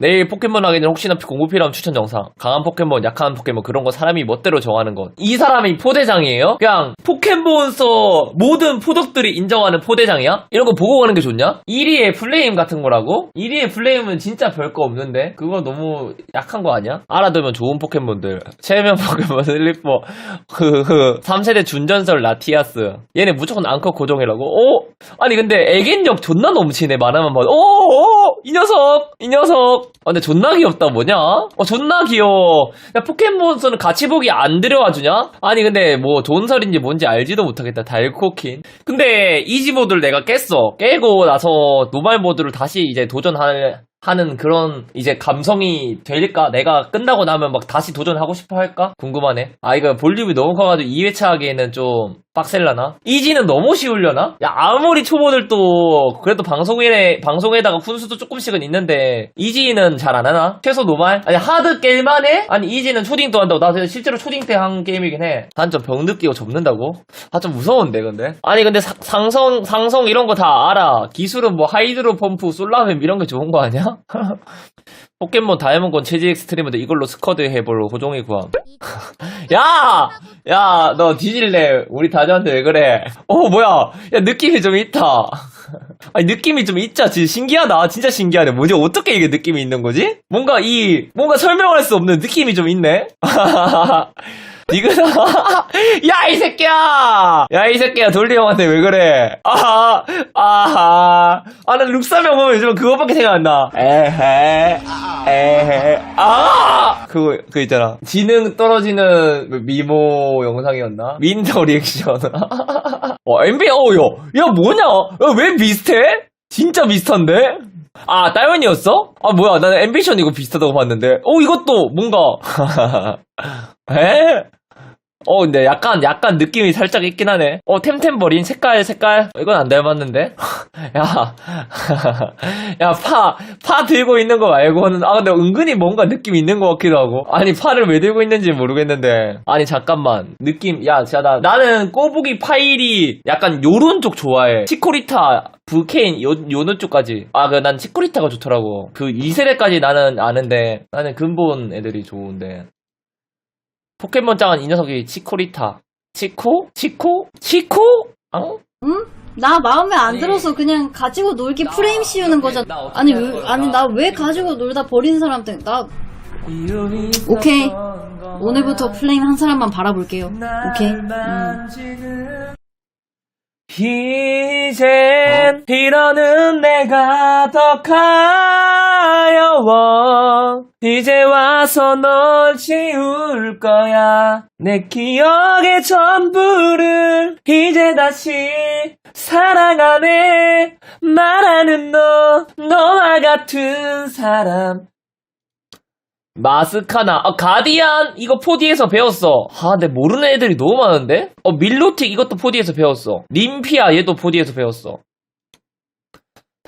내일 포켓몬 하기 전에 혹시나 공부 필요하면 추천 영상. 강한 포켓몬, 약한 포켓몬 그런 거 사람이 멋대로 정하는 것. 이 사람이 포대장이에요? 그냥 포켓몬서 모든 포덕들이 인정하는 포대장이야? 이런 거 보고 가는 게 좋냐? 1위의 플레임 같은 거라고? 1위의 플레임은 진짜 별거 없는데? 그거 너무 약한 거 아니야? 알아두면 좋은 포켓몬들. 체면 포켓몬 슬리퍼, 그, 그, 3세대 준전설 라티아스. 얘네 무조건 앙커 고정이라고? 오! 아니 근데 애견력 존나 넘치네 만화만 봐도. 오! 오! 이 녀석! 이 녀석! 아, 근데 존나 귀엽다 뭐냐? 어 존나 귀여워. 야 포켓몬스는 같이 보기 안 들여와 주냐? 아니 근데 뭐 존설인지 뭔지 알지도 못하겠다 달코킨. 근데 이지 모드를 내가 깼어. 깨고 나서 노말 모드를 다시 이제 도전할 하는 그런 이제 감성이 될까? 내가 끝나고 나면 막 다시 도전하고 싶어 할까? 궁금하네. 아 이거 볼륨이 너무 커가지고 2회차 하기에는 좀 빡셀라나? 이지는 너무 쉬울려나? 야 아무리 초보들도 그래도 방송에 방송에다가 훈수도 조금씩은 있는데 이지는 잘 안 하나? 최소 노말? 아니 하드 깰만 해? 아니 이지는 초딩도 한다고 나 실제로 초딩 때 한 게임이긴 해. 단점 병 느끼고 접는다고? 아 좀 무서운데 근데? 아니 근데 사- 상성 상성 이런 거 다 알아. 기술은 뭐 하이드로 펌프, 솔라뱀 이런 게 좋은 거 아니야? 포켓몬 다이아몬드 체지 엑스트리머도 이걸로 스쿼드 해볼 호종이 구함. 야! 야, 너 뒤질래. 우리 다저한테 왜 그래? 어, 뭐야. 야, 느낌이 좀 있다. 아니, 느낌이 좀 있자. 진짜 신기하다. 진짜 신기하네. 뭐지? 어떻게 이게 느낌이 있는 거지? 뭔가 이, 뭔가 설명할 수 없는 느낌이 좀 있네? 니그나 야, 이 새끼야! 야, 이 새끼야, 돌리 형한테 왜 그래? 아하, 아하. 아, 난 룩사명 보면 요즘 그거밖에 생각 안 나. 에헤, 에헤, 아! 그거, 그 있잖아. 지능 떨어지는 미모 영상이었나? 윈터 리액션. 어, NBA, 어, 야, 야, 뭐냐? 야, 왜 비슷해? 진짜 비슷한데? 아, 따윤이었어? 아, 뭐야. 나는 앰비션 이거 비슷하다고 봤는데. 어, 이것도 뭔가. 에? 어, 근데 약간, 약간 느낌이 살짝 있긴 하네. 어, 템템버린 색깔, 색깔. 이건 안 닮았는데? 야. 야, 파, 파 들고 있는 거 말고는, 아, 근데 은근히 뭔가 느낌 있는 것 같기도 하고. 아니, 파를 왜 들고 있는지 모르겠는데. 아니, 잠깐만. 느낌, 야, 진짜 나, 나는 꼬부기 파일이 약간 요런 쪽 좋아해. 치코리타, 브케인, 요, 요런 쪽까지. 아, 그, 난 치코리타가 좋더라고. 그 2세대까지 나는 아는데, 나는 근본 애들이 좋은데. 포켓몬 짱은 이 녀석이 치코리타. 치코? 치코? 치코? 어? 응? 나 마음에 안 네. 들어서 그냥 가지고 놀기 프레임 씌우는 거잖아. 나 아니, 할 왜? 아니, 나 왜 가지고 놀다 버리는 사람 때문에, 나, 오케이. 오늘부터 플레임 한 사람만 바라볼게요. 오케이? 음. 이젠 이러는 내가 더 가여워 이제 와서 널 지울 거야 내 기억의 전부를 이제 다시 사랑하네 말하는 너 너와 같은 사람 마스카나, 아, 가디안, 이거 4D에서 배웠어. 아, 근데 모르는 애들이 너무 많은데? 어, 밀로틱, 이것도 4D에서 배웠어. 림피아, 얘도 4D에서 배웠어.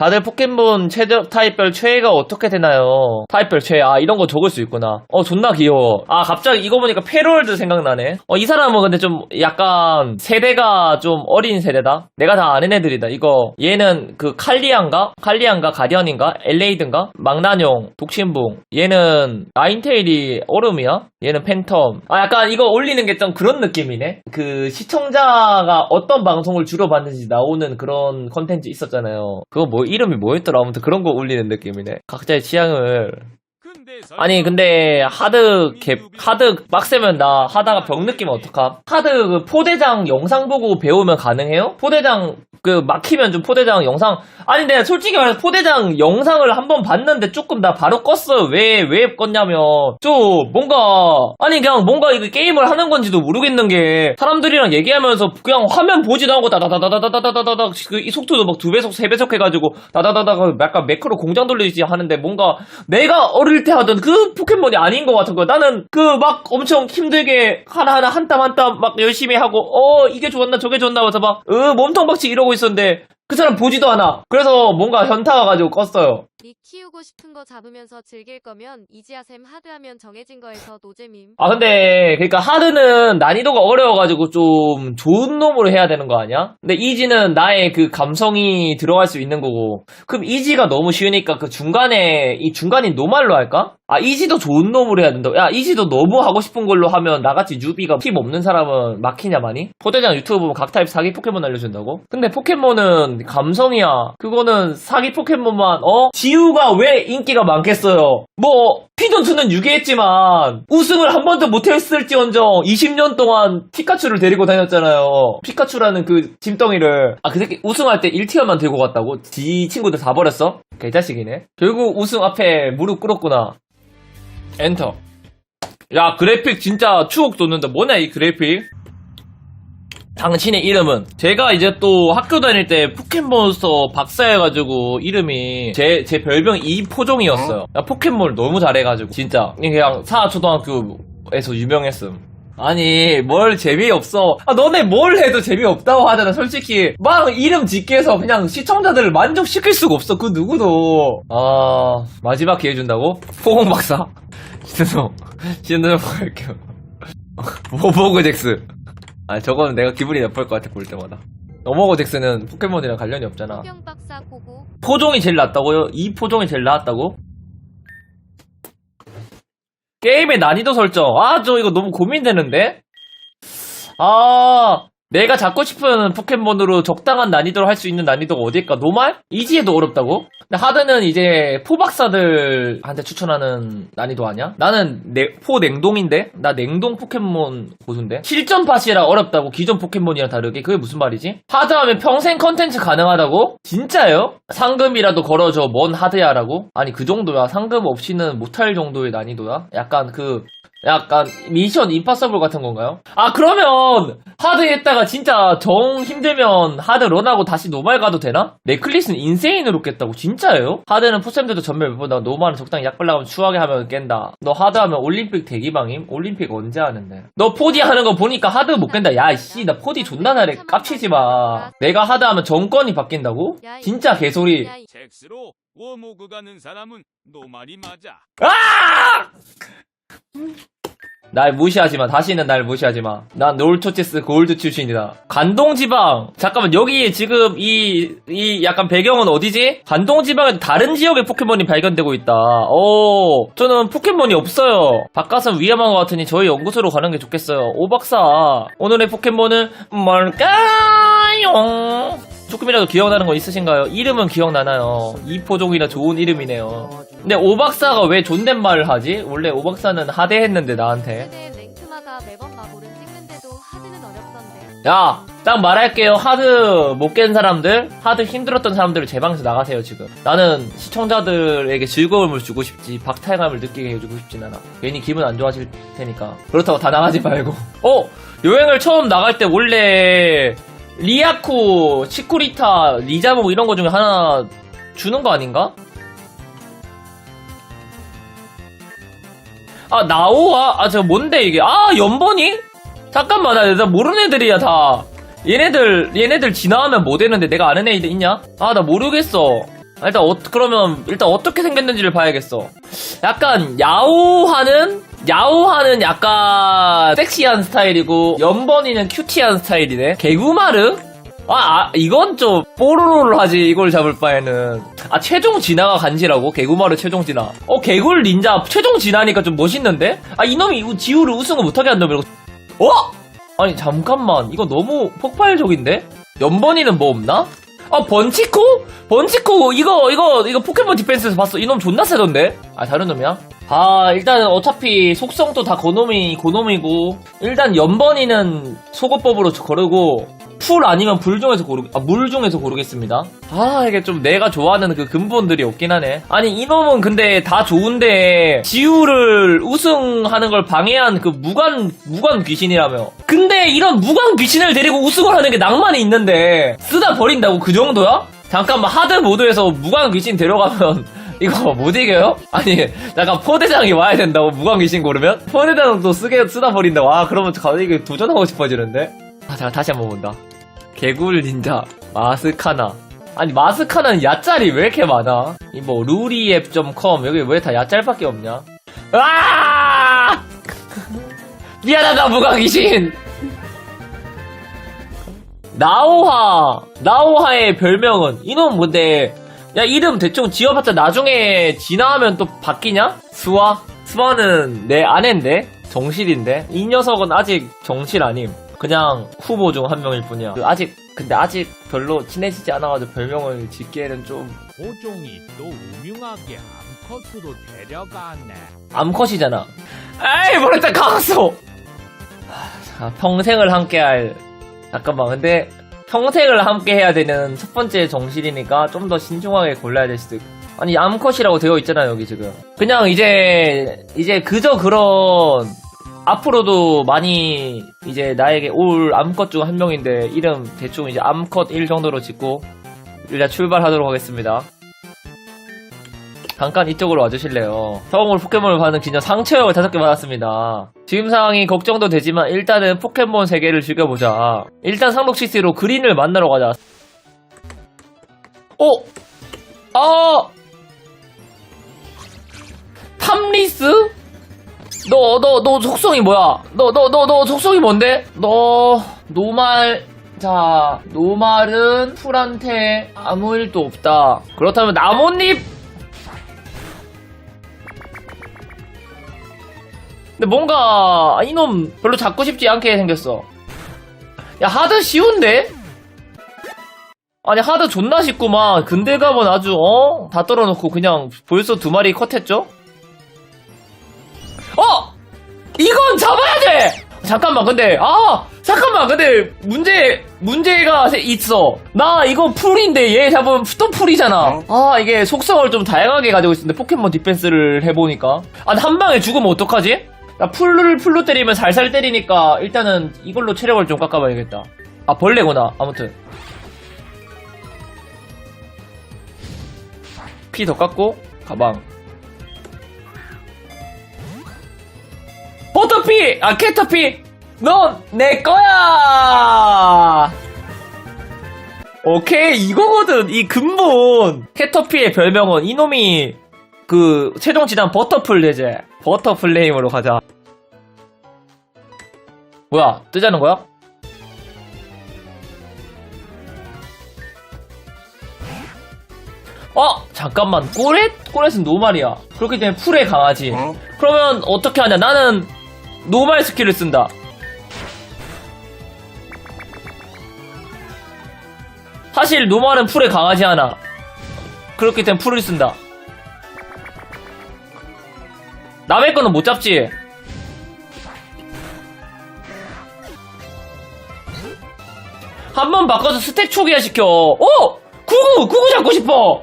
다들 포켓몬 최저 타입별 최애가 어떻게 되나요? 타입별 최애, 아, 이런 거 적을 수 있구나. 어, 존나 귀여워. 아, 갑자기 이거 보니까 페롤드 생각나네. 어, 이 사람은 근데 좀 약간 세대가 좀 어린 세대다? 내가 다 아는 애들이다. 이거, 얘는 그 칼리안가? 칼리안가? 가디언인가? 엘레이든가? 망나뇽, 독신붕. 얘는 나인테일이 얼음이야? 얘는 팬텀. 아, 약간 이거 올리는 게 좀 그런 느낌이네? 그 시청자가 어떤 방송을 주로 봤는지 나오는 그런 컨텐츠 있었잖아요. 그거 뭐, 이름이 뭐였더라? 아무튼 그런 거 올리는 느낌이네. 각자의 취향을. 아니 근데 하드 갭 하드 빡세면 나 하다가 병 느끼면 어떡함? 하드 그 포대장 영상 보고 배우면 가능해요? 포대장 그 막히면 좀 포대장 영상. 아니 내가 솔직히 말해서 포대장 영상을 한번 봤는데 조금 나 바로 껐어요 왜왜 껐냐면. 좀 뭔가 아니 그냥 뭔가 이거 게임을 하는 건지도 모르겠는 게 사람들이랑 얘기하면서 그냥 화면 보지도 않고 다다다다다다다다다다 그이 속도도 막 두 배속 세 배속 해가지고 다다다다 약간 매크로 공장 돌리지 하는데 뭔가 내가 어릴 때 하던 그 포켓몬이 아닌 것 같은 거야. 나는 그 막 엄청 힘들게 하나하나 한 땀 한 땀 막 열심히 하고 어 이게 좋았나 저게 좋았나 해서 막 으, 몸통 박치 이러고 있었는데 그 사람 보지도 않아. 그래서 뭔가 현타 와가지고 껐어요. 닉 키우고 싶은 거 잡으면서 즐길 거면 이지아샘 하드하면 정해진 거에서 노잼임. 아 근데 그러니까 하드는 난이도가 어려워가지고 좀 좋은 놈으로 해야 되는 거 아니야? 근데 이지는 나의 그 감성이 들어갈 수 있는 거고 그럼 이지가 너무 쉬우니까 그 중간에 이 중간인 노말로 할까? 아 이지도 좋은 놈으로 해야 된다. 야 이지도 너무 하고 싶은 걸로 하면 나같이 뉴비가 팁 없는 사람은 막히냐 많이? 포대장 유튜브 보면 각 타입 사기 포켓몬 알려준다고? 근데 포켓몬은 감성이야. 그거는 사기 포켓몬만 어? 지우가 왜 인기가 많겠어요? 뭐 피존2는 유기했지만 우승을 한 번도 못했을지언정 20년 동안 피카츄를 데리고 다녔잖아요. 피카츄라는 그 짐덩이를 아 그 새끼 우승할 때 1티어만 들고 갔다고? 지 친구들 다 버렸어? 개자식이네. 결국 우승 앞에 무릎 꿇었구나. 엔터. 야 그래픽 진짜 추억 돋는다. 뭐냐 이 그래픽? 당신의 이름은? 제가 이제 또 학교 다닐 때 포켓몬스터 박사여가지고 이름이 제 제 별명이 이포종이었어요. 야, 포켓몬을 너무 잘해가지고. 진짜. 그냥 사초등학교에서 유명했음. 아니 뭘 재미없어. 아 너네 뭘 해도 재미없다고 하잖아 솔직히. 막 이름 짓기 위해서 그냥 시청자들을 만족시킬 수가 없어 그 누구도. 아 마지막 기회 준다고? 포공 박사. 신성 신성 할게요. 모보그 잭스 아 저거는 내가 기분이 나쁠 것 같아 볼 때마다 어머고 잭스는 포켓몬이랑 관련이 없잖아 호경 박사 고고. 포종이 제일 낫다고요? 이 포종이 제일 낫다고? 게임의 난이도 설정. 아, 저 이거 너무 고민되는데? 아, 내가 잡고 싶은 포켓몬으로 적당한 난이도로 할 수 있는 난이도가 어딜까? 노말? 이지에도 어렵다고? 근데 하드는 이제 포박사들한테 추천하는 난이도 아니야? 나는 내, 포 냉동인데? 나 냉동 포켓몬 고수인데? 실전 팟이라 어렵다고? 기존 포켓몬이랑 다르게? 그게 무슨 말이지? 하드하면 평생 컨텐츠 가능하다고? 진짜요? 상금이라도 걸어줘. 뭔 하드야라고? 아니 그 정도야. 상금 없이는 못할 정도의 난이도야? 약간 그 약간 미션 임파서블 같은 건가요? 아 그러면 하드 했다가 진짜 정 힘들면 하드 런하고 다시 노말 가도 되나? 네클리스는 인세인으로 깼다고 진짜예요? 하드는 포샘들도 전멸 못본다 노말은 적당히 약 발라가면 추하게 하면 깬다 너 하드 하면 올림픽 대기방임? 올림픽 언제 하는데? 너 포디 하는 거 보니까 하드 못 깬다 야이씨 나 포디 존나 잘해 깝치지 마 내가 하드 하면 정권이 바뀐다고? 진짜 개소리 잭스로 워모그 가는 사람은 너 말이 맞아. 날 무시하지 마. 다시는 날 무시하지 마. 난 롤토체스 골드 출신이다. 간동지방. 잠깐만, 여기 지금 이, 이 약간 배경은 어디지? 간동지방에 다른 지역의 포켓몬이 발견되고 있다. 오, 저는 포켓몬이 없어요. 바깥은 위험한 것 같으니 저희 연구소로 가는 게 좋겠어요. 오 박사. 오늘의 포켓몬은 뭘까요? 조금이라도 기억나는 거 있으신가요? 이름은 기억나나요? 이포종이라 좋은 이름이네요. 근데 오박사가 왜 존댓말을 하지? 원래 오박사는 하대했는데 나한테. 야, 딱 말할게요. 하드 못 깬 사람들, 하드 힘들었던 사람들 제 방에서 나가세요, 지금. 나는 시청자들에게 즐거움을 주고 싶지, 박탈감을 느끼게 해주고 싶진 않아. 괜히 기분 안 좋아질 테니까. 그렇다고 다 나가지 말고. 어! 여행을 처음 나갈 때 원래, 리아코, 치쿠리타, 리자모 이런 거 중에 하나 주는 거 아닌가? 아, 나오아? 아, 저 뭔데 이게? 아, 연번이? 잠깐만, 나, 나 모르는 애들이야, 다. 얘네들, 얘네들 지나가면 뭐 되는데 내가 아는 애들 있냐? 아, 나 모르겠어. 아, 일단, 어, 그러면, 일단 어떻게 생겼는지를 봐야겠어. 약간, 야오하는? 야오하는 약간, 섹시한 스타일이고, 연번이는 큐티한 스타일이네. 개구마르? 아, 아, 이건 좀, 뽀로로를 하지, 이걸 잡을 바에는. 아, 최종 진화가 간지라고? 개구마르 최종 진화. 어, 개굴 닌자 최종 진화니까 좀 멋있는데? 아, 이놈이 이 지우를 우승을 못하게 한다며. 어? 아니 잠깐만 이거 너무 폭발적인데? 연번이는 뭐 없나? 아 번치코? 번치코 이거 이거 이거 포켓몬 디펜스에서 봤어 이놈 존나 세던데? 아 다른 놈이야? 아 일단 어차피 속성도 다 고놈이 고놈이고 일단 연번이는 속어법으로 거르고 풀 아니면 불 중에서 고르 아 물 중에서 고르겠습니다. 아 이게 좀 내가 좋아하는 그 근본들이 없긴 하네. 아니 이놈은 근데 다 좋은데 지우를 우승하는 걸 방해한 그 무관 무관 귀신이라며. 근데 이런 무관 귀신을 데리고 우승을 하는 게 낭만이 있는데 쓰다 버린다고 그 정도야? 잠깐만 하드 모드에서 무관 귀신 데려가면 이거 못 이겨요? 아니 약간 포대장이 와야 된다고 무관 귀신 고르면? 포대장도 쓰게 쓰다 버린다고 아 그러면 갑자기 도전하고 싶어지는데 아, 자, 다시 한번 본다. 개굴 닌자, 마스카나. 아니 마스카는 야짤이 왜 이렇게 많아? 이 뭐 루리앱.com 여기 왜 다 야짤밖에 없냐? 아! 미안하다 무광귀신. 나오하 나오하의 별명은 이놈 뭔데? 야 이름 대충 지어봤자 나중에 지나면 또 바뀌냐? 스와 스와는 내 아내인데 정실인데 이 녀석은 아직 정실 아님. 그냥 후보 중 한 명일 뿐이야. 그 아직 근데 아직 별로 친해지지 않아가지고 별명을 짓기에는 좀 고종이 또 우명하게 암컷으로 데려가네. 암컷이잖아. 에이 모르겠다 강소. 자 평생을 함께할 잠깐만 근데 평생을 함께 해야 되는 첫 번째 정실이니까 좀 더 신중하게 골라야 될 수도 있고. 아니 암컷이라고 되어 있잖아 여기 지금. 그냥 이제 이제 그저 그런 앞으로도 많이 이제 나에게 올 암컷 중 한 명인데 이름 대충 이제 암컷 1 정도로 짓고 일단 출발하도록 하겠습니다. 잠깐 이쪽으로 와주실래요? 처음으로 포켓몬을 받는 기념 상처역을 다섯 개 받았습니다. 지금 상황이 걱정도 되지만 일단은 포켓몬 세계를 즐겨보자. 일단 상록시티로 그린을 만나러 가자. 어? 아! 탐리스? 너, 너, 너 속성이 뭐야? 너, 너, 너, 너 속성이 뭔데? 너, 노말, 자, 노말은 풀한테 아무 일도 없다. 그렇다면 나뭇잎? 근데 뭔가 아, 이놈 별로 잡고 싶지 않게 생겼어. 야 하드 쉬운데? 아니 하드 존나 쉽구만. 근데 가면 아주 어? 다 떨어놓고 그냥 벌써 두 마리 컷했죠? 어! 이건 잡아야 돼! 잠깐만 근데 아 잠깐만 근데 문제 문제가 세- 있어 나 이거 풀인데 얘 잡으면 또 풀이잖아 아 이게 속성을 좀 다양하게 가지고 있는데 포켓몬 디펜스를 해보니까 아니 한 방에 죽으면 어떡하지? 나 풀을 풀로 때리면 살살 때리니까 일단은 이걸로 체력을 좀 깎아봐야겠다 아 벌레구나 아무튼 피 더 깎고 가방 버터피! 아, 캐터피! 넌 내 거야! 오케이, 이거거든. 이 근본. 캐터피의 별명은 이놈이 그 최종 지단 버터풀 대제. 버터 플레임으로 가자. 뭐야, 뜨자는 거야? 어? 잠깐만, 꼬렛? 꼬렛은 노말이야. 그렇기 때문에 풀에 강하지. 그러면 어떻게 하냐? 나는 노말 스킬을 쓴다. 사실 노말은 풀에 강하지 않아. 그렇기 때문에 풀을 쓴다. 남의 거는 못 잡지. 한 번 바꿔서 스택 초기화 시켜. 오! 구구! 구구 잡고 싶어!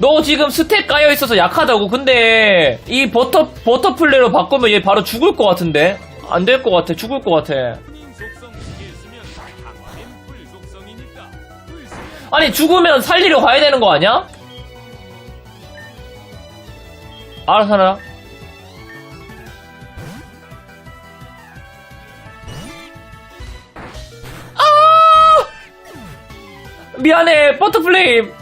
너 지금 스택 까여 있어서 약하다고. 근데 이 버터 버터플레이로 바꾸면 얘 바로 죽을 것 같은데. 안 될 것 같아. 죽을 것 같아. 아니 죽으면 살리러 가야 되는 거 아니야? 알아서 하라. 아! 미안해 버터플레임.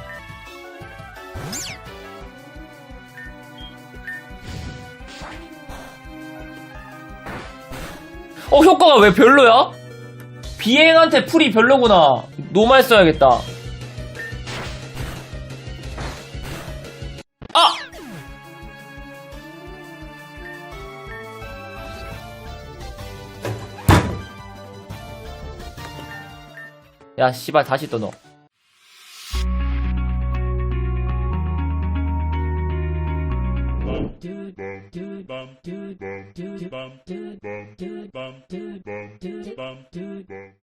어 효과가 왜 별로야? 비행한테 풀이 별로구나. 노말 써야겠다. 야, 씨발, 다시 또 넣어.